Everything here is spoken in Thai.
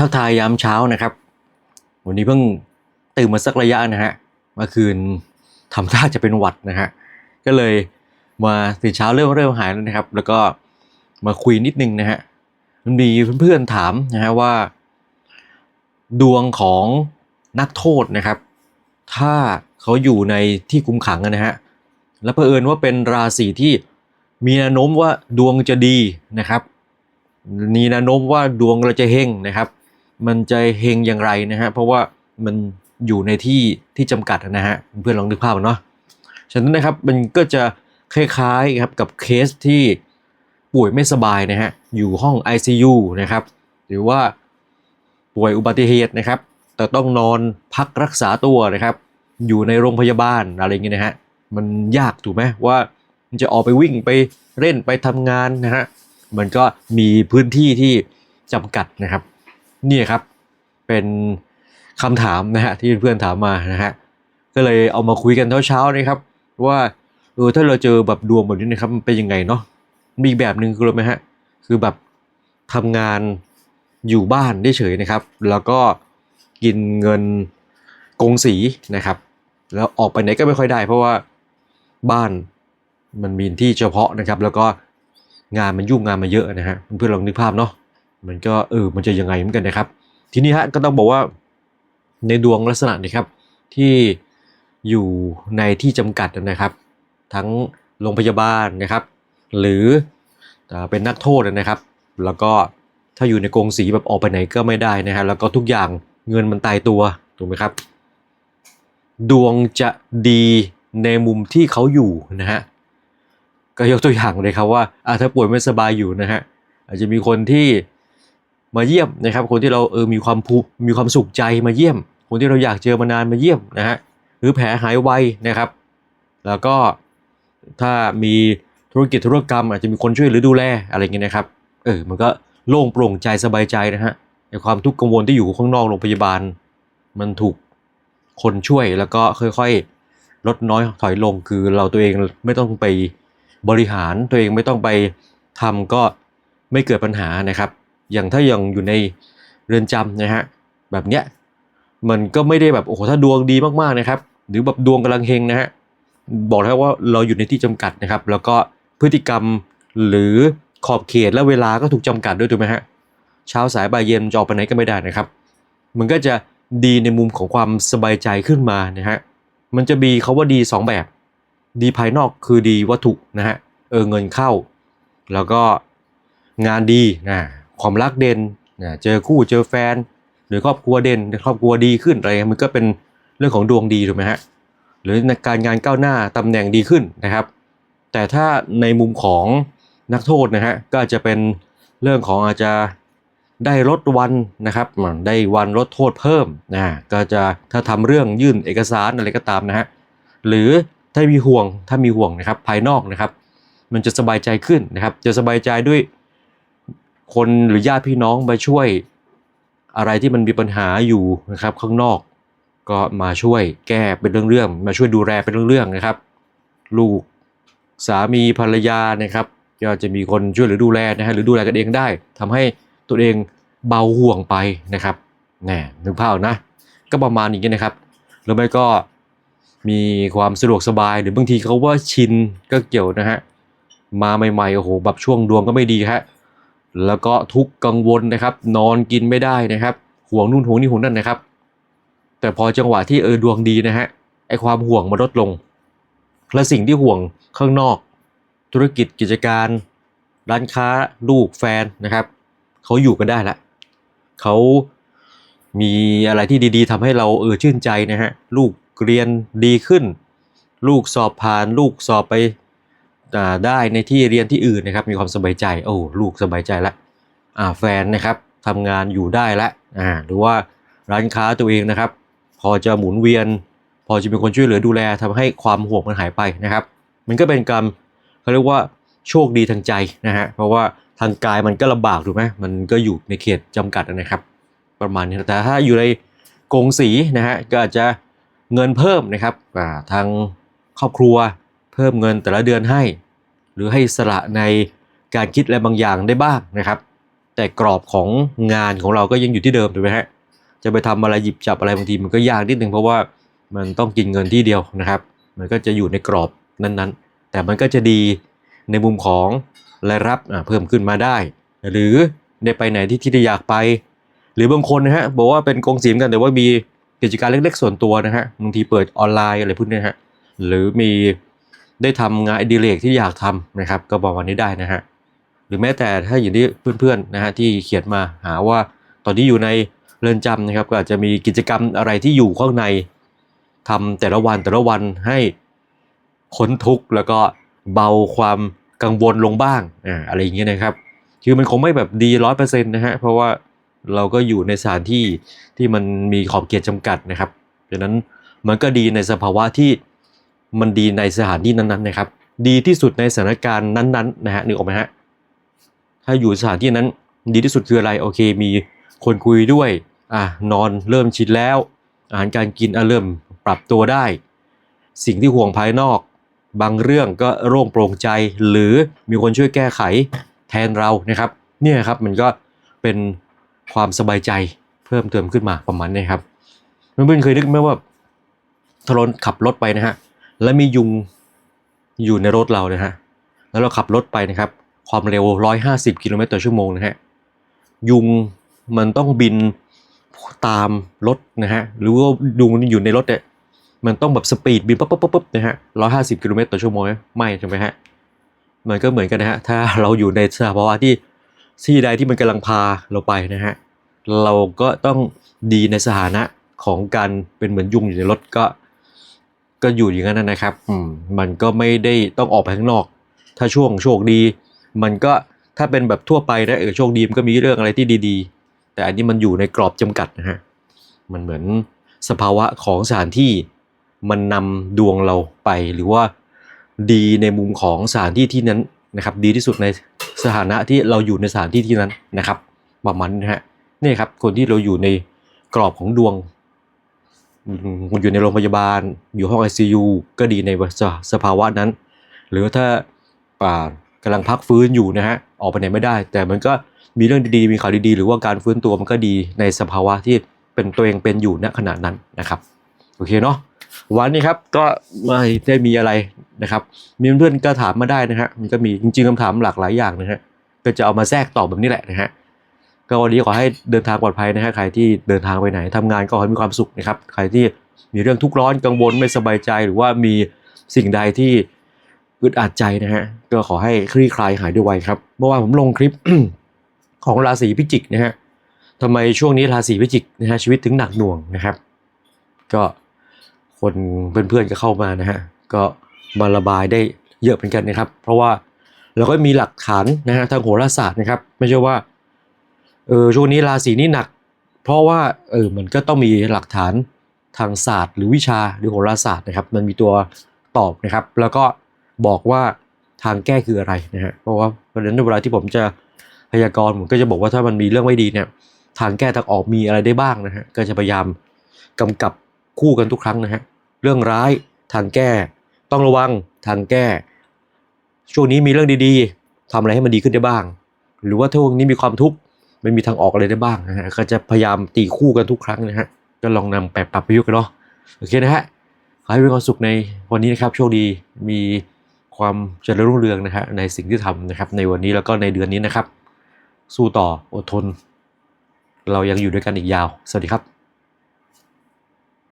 ทักทายยามเช้านะครับ วันนี้เพิ่งตื่นมาสักระยะนะฮะเมื่อคืนทำท่าจะเป็นหวัดนะฮะก็เลยมาตื่นเช้าเริ่มเริ่มหายแล้วนะครับ แล้วก็มาคุยนิดนึงนะฮะมันมีเพื่อนๆถามนะฮะว่า ดวงของนักโทษนะครับ ถ้าเขาอยู่ในที่คุมขังนะฮะแล้วเผอิญว่าเป็นราศีที่มีแนวโน้มว่าดวงจะดีนะครับมีแนวโน้มว่าดวงเราจะเฮงนะครับ มันจะเฮงอย่างไรนะฮะเพราะว่ามันอยู่ในที่ที่จำกัดนะฮะเพื่อนลองนึกภาพเนาะฉะนั้นนะครับมันก็จะคล้ายๆครับกับเคสที่ป่วยไม่สบายนะฮะอยู่ห้อง ICU นะครับหรือว่าป่วยอุบัติเหตุนะครับ แต่ต้องนอนพักรักษาตัวนะครับ อยู่ในโรงพยาบาลอะไรเงี้ยนะฮะมันยากถูกไหมว่ามันจะออกไปวิ่งไปเล่นไปทำงานนะฮะมันก็มีพื้นที่ที่จำกัดนะครับ นี่ครับ เป็นคำถามนะฮะที่เพื่อนๆถามมานะฮะก็เลยเอามาคุยกันเช้าๆนะครับ ว่าเออถ้าเราเจอแบบดวงแบบนี้นะครับมันเป็นยังไงเนาะมีอีกแบบหนึ่งคืออะไรไหมฮะคือแบบทำงานอยู่บ้านได้เฉยนะครับ แล้วก็กินเงินกงสีนะครับ แล้วออกไปไหนก็ไม่ค่อยได้ เพราะว่าบ้านมันมีที่เฉพาะนะครับ แล้วก็งานมันยุ่งงานมันเยอะนะฮะเพื่อนลองนึกภาพเนาะ มันก็เออมันจะยังไงเหมือนกันนะครับ ทีนี้ฮะก็ต้องบอกว่าในดวงลักษณะนี้ครับที่อยู่ในที่จำกัดนะครับ ทั้งโรงพยาบาลนะครับ หรือเป็นนักโทษนะครับ แล้วก็ถ้าอยู่ในกรงสีแบบออกไปไหนก็ไม่ได้นะฮะแล้วก็ทุกอย่างเงินมันตายตัวถูกไหมครับ ดวงจะดีในมุมที่เขาอยู่นะฮะก็ยกตัวอย่างเลยครับว่าถ้าป่วยไม่สบายอยู่นะฮะอาจจะมีคนที่ มาเยี่ยมนะครับ คนที่เราเออมีความภูมีความสุขใจมาเยี่ยม คนที่เราอยากเจอมานานมาเยี่ยมนะฮะหรือแผลหายไวนะครับ แล้วก็ถ้ามีธุรกิจธุรกรรม อาจจะมีคนช่วยหรือดูแลอะไรเงี้ยนะครับเออมันก็โล่งโปร่งใจสบายใจนะฮะในความทุกข์กังวลที่อยู่ข้างนอกโรงพยาบาล มันถูกคนช่วยแล้วก็ค่อยๆ ลดน้อยถอยลงคือเราตัวเองไม่ต้องไปบริหารตัวเองไม่ต้องไปทำก็ไม่เกิดปัญหานะครับ อย่างถ้ายังอยู่ในเรือนจำนะฮะแบบเนี้ยมันก็ไม่ได้แบบโอ้โหถ้าดวงดีมากๆนะครับ หรือแบบดวงกำลังเฮงนะฮะบอกแล้วว่าเราอยู่ในที่จำกัดนะครับ แล้วก็พฤติกรรมหรือขอบเขตและเวลาก็ถูกจำกัดด้วยถูกไหมฮะเช้าสายบ่ายเย็นจะออกไปไหนก็ไม่ได้นะครับ มันก็จะดีในมุมของความสบายใจขึ้นมานะฮะมันจะมีเขาว่าดีสองแบบ ดีภายนอกคือดีวัตถุนะฮะเออเงินเข้า แล้วก็งานดีนะ ความรักเด่นนะเจอคู่เจอแฟน หรือครอบครัวเด่นครอบครัวดีขึ้นอะไรมันก็เป็นเรื่องของดวงดีถูกไหมฮะหรือในการงานก้าวหน้าตำแหน่งดีขึ้นนะครับ แต่ถ้าในมุมของนักโทษนะฮะก็จจะเป็นเรื่องของอาจจะได้ลดวันนะครับได้วันลดโทษเพิ่มนะก็จะถ้าทำเรื่องยื่นเอกสารอะไรก็ตามนะฮะหรือถ้ามีห่วงถ้ามีห่วงนะครับภายนอกนะครับ มันจะสบายใจขึ้นนะครับ จะสบายใจด้วย คนหรือญาติพี่น้องมาช่วยอะไรที่มันมีปัญหาอยู่นะครับ ข้างนอกก็มาช่วยแก้เป็นเรื่องๆมาช่วยดูแลเป็นเรื่องๆนะครับ ลูกสามีภรรยานะครับก็จะมีคนช่วยหรือดูแลนะฮะหรือดูแลกันเองได้ทำให้ตัวเองเบาห่วงไปนะครับแน่นึกภาพนะ ก็ประมาณอย่างนี้นะครับหรือไม่ก็มีความสะดวกสบายหรือบางทีเขาว่าชินก็เกี่ยวนะฮะมาใหม่ๆโอ้โหแบบช่วงดวงก็ไม่ดีฮะ แล้วก็ทุกข์กังวลนะครับ นอนกินไม่ได้นะครับ ห่วงนู่นห่วงนี่ห่วงนั่นนะครับ แต่พอจังหวะที่เออดวงดีนะฮะไอความห่วงมันลดลง และสิ่งที่ห่วงข้างนอก ธุรกิจกิจการ ร้านค้าลูกแฟนนะครับเขาอยู่กันได้ละเขามีอะไรที่ดีๆทำให้เราเออชื่นใจนะฮะลูกเรียนดีขึ้น ลูกสอบผ่าน ลูกสอบไป ได้ในที่เรียนที่อื่นนะครับ มีความสบายใจ โอ้ลูกสบายใจละอ่าแฟนนะครับทำงานอยู่ได้ละอ่าหรือว่าร้านค้าตัวเองนะครับ พอจะหมุนเวียน พอจะมีคนช่วยเหลือดูแลทำให้ความห่วงมันหายไปนะครับ มันก็เป็นกรรมเขาเรียกว่าโชคดีทางใจนะฮะเพราะว่าทางกายมันก็ลำบากถูกไหมมันก็อยู่ในเขตจำกัดนะครับ ประมาณนี้แต่ถ้าอยู่ในกรงสีนะฮะก็อาจจะเงินเพิ่มนะครับทางครอบครัว พิ่มเงินแต่ละเดือนให้ หรือให้สละในการคิดอะไรบางอย่างได้บ้างนะครับ แต่กรอบของงานของเราก็ยังอยู่ที่เดิมถูกไหมฮะจะไปทำอะไรหยิบจับอะไรบางทีมันก็ยากนิดนึงเพราะว่ามันต้องกินเงินที่เดียวนะครับ มันก็จะอยู่ในกรอบนั้นๆ แต่มันก็จะดีในมุมของรายรับเพิ่มขึ้นมาได้ หรือได้ไปไหนที่ที่อยากไป หรือบางคนนะฮะบอกว่าเป็นกองสีมกันแต่ว่ามีกิจการเล็กๆ ส่วนตัวนะฮะบางทีเปิดออนไลน์อะไรพวกนี้ฮะหรือมี ได้ทำงานอดิเรกที่อยากทำนะครับ ก็บอกวันนี้ได้นะฮะหรือแม้แต่ถ้าอย่างที่เพื่อนๆนะฮะที่เขียนมาหาว่าตอนที่อยู่ในเรือนจำนะครับ ก็อาจจะมีกิจกรรมอะไรที่อยู่ข้างในทำแต่ละวันแต่ละวันให้ค้นทุกข์แล้วก็เบาความกังวลลงบ้างอ่าอะไรอย่างเงี้ยนะครับ คือมันคงไม่แบบดีร้อยเปอร์เซ็นต์นะฮะเพราะว่าเราก็อยู่ในสถานที่ที่มันมีขอบเขตจำกัดนะครับดังนั้นมันก็ดีในสภาวะที่ มันดีในสถานที่นั้นๆนะครับ ดีที่สุดในสถานการณ์นั้นๆนะฮะนึกออกไหมฮะถ้าอยู่สถานที่นั้น ดีที่สุดคืออะไรโอเค มีคนคุยด้วยอะนอนเริ่มชินแล้ว อาหารการกินอะเริ่มปรับตัวได้ สิ่งที่ห่วงภายนอก บางเรื่องก็โล่งโปร่งใจ หรือมีคนช่วยแก้ไขแทนเรานะครับ เนี่ยครับมันก็เป็นความสบายใจเพิ่มเติมขึ้นมาประมาณนี้ครับเพื่อนๆเคยนึกไหมว่าถ้าเราขับรถไปนะฮะ แล้วมียุงอยู่ในรถเรานะฮะ แล้วเราขับรถไปนะครับ ความเร็ว 150 กิโลเมตรต่อชั่วโมงนะฮะ ยุงมันต้องบินตามรถนะฮะ หรือว่ายุงอยู่ในรถเนี่ย มันต้องแบบสปีดบินปั๊บปั๊บปั๊บปั๊บนะฮะ150กิโลเมตรต่อชั่วโมงไหมไม่ใช่ไหมฮะ มันก็เหมือนกันนะฮะ ถ้าเราอยู่ในสภาวะที่ที่ใดที่มันกำลังพาเราไปนะฮะ เราก็ต้องดีในสถานะของการเป็นเหมือนยุงอยู่ในรถก็ ก็อยู่อย่างนั้นนะครับอืมมันก็ไม่ได้ต้องออกไปข้างนอก ถ้าช่วงโชคดี มันก็ถ้าเป็นแบบทั่วไปนะเออโชคดีมันก็มีเรื่องอะไรที่ดีๆ แต่อันนี้มันอยู่ในกรอบจำกัดนะฮะมันเหมือนสภาวะของสถานที่มันนำดวงเราไปหรือว่าดีในมุมของสถานที่ที่นั้นนะครับ ดีที่สุดในสถานะที่เราอยู่ในสถานที่ที่นั้นนะครับประมาณนี้นะฮะนี่ครับคนที่เราอยู่ในกรอบของดวง อืมอยู่ในโรงพยาบาล อยู่ห้อง ICU ก็ดีในสภาวะนั้น หรือถ้าป่ากำลังพักฟื้นอยู่นะฮะออกไปไหนไม่ได้ แต่มันก็มีเรื่องดีๆ มีข่าวดีๆ หรือว่าการฟื้นตัวมันก็ดีในสภาวะที่เป็นตัวเองเป็นอยู่ณขณะนั้นนะครับโอเคเนาะวันนี้ครับก็ไม่ได้มีอะไรนะครับมีเพื่อนๆก็ถามมาได้นะฮะมันก็มีจริงๆคำถามหลากหลายอย่างนะฮะก็จะเอามาแทรกตอบแบบนี้แหละนะฮะ ก็วันนี้ขอให้เดินทางปลอดภัยนะฮะใครที่เดินทางไปไหนทำงานก็ขอให้มีความสุขนะครับใครที่มีเรื่องทุกข์ร้อนกังวลไม่สบายใจหรือว่ามีสิ่งใดที่อึดอัดใจนะฮะก็ขอให้คลี่คลายหายด้วยไวครับเมื่อวานผมลงคลิปของราศีพิจิกนะฮะทำไมช่วงนี้ราศีพิจิกนะฮะชีวิตถึงหนักหน่วงนะครับ ก็คนเพื่อนๆก็เข้ามานะฮะก็มาระบายได้เยอะเหมือนกันนะครับ เพราะว่าเราก็มีหลักฐานนะฮะทางโหราศาสตร์นะครับ ไม่ใช่ว่า เออช่วงนี้ราศีนี้หนัก เพราะว่าเออมันก็ต้องมีหลักฐานทางศาสตร์ หรือวิชาหรือโหราศาสตร์นะครับ มันมีตัวตอบนะครับ แล้วก็บอกว่าทางแก้คืออะไรนะฮะเพราะว่าเพราะฉะนั้นเวลาที่ผมจะพยากรณ์ผมก็จะบอกว่าถ้ามันมีเรื่องไม่ดีเนี่ยทางแก้ทางออกมีอะไรได้บ้างนะฮะก็จะพยายามกำกับคู่กันทุกครั้งนะฮะเรื่องร้ายทางแก้ ต้องระวังทางแก้ ช่วงนี้มีเรื่องดีๆทำอะไรให้มันดีขึ้นได้บ้าง หรือว่าถ้าช่วงนี้มีความทุกข์ ไม่มีทางออกอะไรได้บ้างนะฮะก็จะพยายามตีคู่กันทุกครั้งนะฮะก็ลองนำไปปรับประยุกต์กันเนาะโอเคนะฮะขอให้มีความสุขในวันนี้นะครับโชคดีมีความเจริญรุ่งเรืองนะฮะในสิ่งที่ทำนะครับ ในวันนี้แล้วก็ในเดือนนี้นะครับ สู้ต่ออดทน เรายังอยู่ด้วยกันอีกยาว สวัสดีครับ